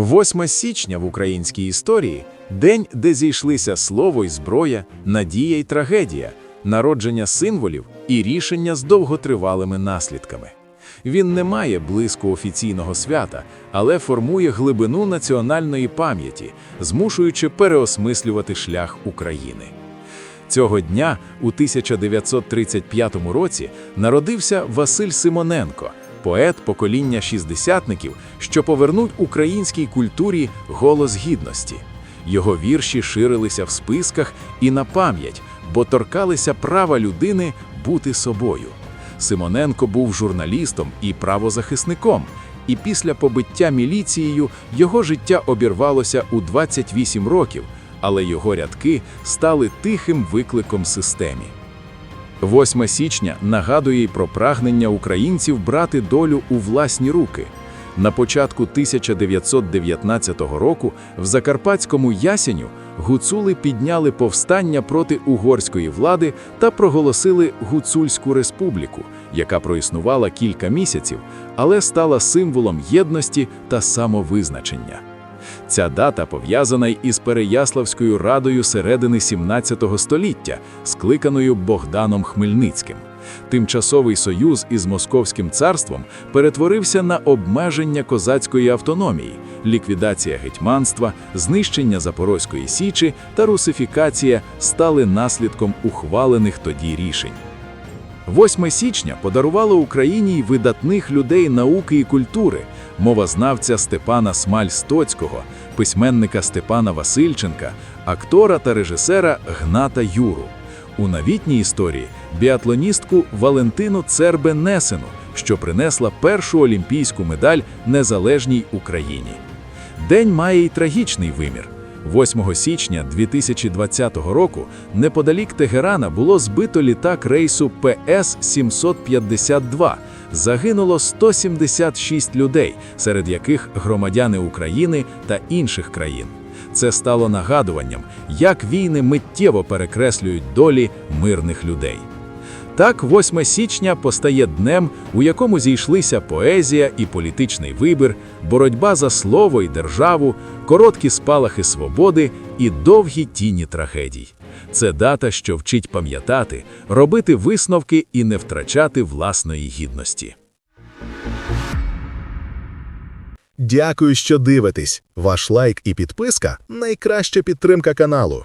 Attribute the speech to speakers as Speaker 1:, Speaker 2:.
Speaker 1: 8 січня в українській історії день, де зійшлися слово й зброя, надія й трагедія, народження символів і рішення з довготривалими наслідками. Він не має блиску офіційного свята, але формує глибину національної пам'яті, змушуючи переосмислювати шлях України. Цього дня, у 1935 році, народився Василь Симоненко, поет покоління шістдесятників, що повернуть українській культурі голос гідності. Його вірші ширилися в списках і на пам'ять, бо торкалися права людини бути собою. Симоненко був журналістом і правозахисником, і після побиття міліцією його життя обірвалося у 28 років, але його рядки стали тихим викликом системі. 8 січня нагадує й про прагнення українців брати долю у власні руки. На початку 1919 року в Закарпатському Ясеню гуцули підняли повстання проти угорської влади та проголосили Гуцульську республіку, яка проіснувала кілька місяців, але стала символом єдності та самовизначення. Ця дата пов'язана із Переяславською радою середини 17 століття, скликаною Богданом Хмельницьким. Тимчасовий союз із Московським царством перетворився на обмеження козацької автономії, ліквідація гетьманства, знищення Запорозької січі та русифікація стали наслідком ухвалених тоді рішень. 8 січня подарувало Україні й видатних людей науки і культури, мовознавця Степана Смаль-Стоцького, письменника Степана Васильченка, актора та режисера Гната Юру. У новітній історії біатлоністку Валентину Цербе-Несену, що принесла першу олімпійську медаль незалежній Україні. День має й трагічний вимір. 8 січня 2020 року неподалік Тегерана було збито літак рейсу ПС-752. Загинуло 176 людей, серед яких громадяни України та інших країн. Це стало нагадуванням, як війни миттєво перекреслюють долі мирних людей. Так, 8 січня постає днем, у якому зійшлися поезія і політичний вибір, боротьба за слово і державу, короткі спалахи свободи і довгі тіні трагедій. Це дата, що вчить пам'ятати, робити висновки і не втрачати власної гідності.
Speaker 2: Дякую, що дивитесь. Ваш лайк і підписка найкраща підтримка каналу.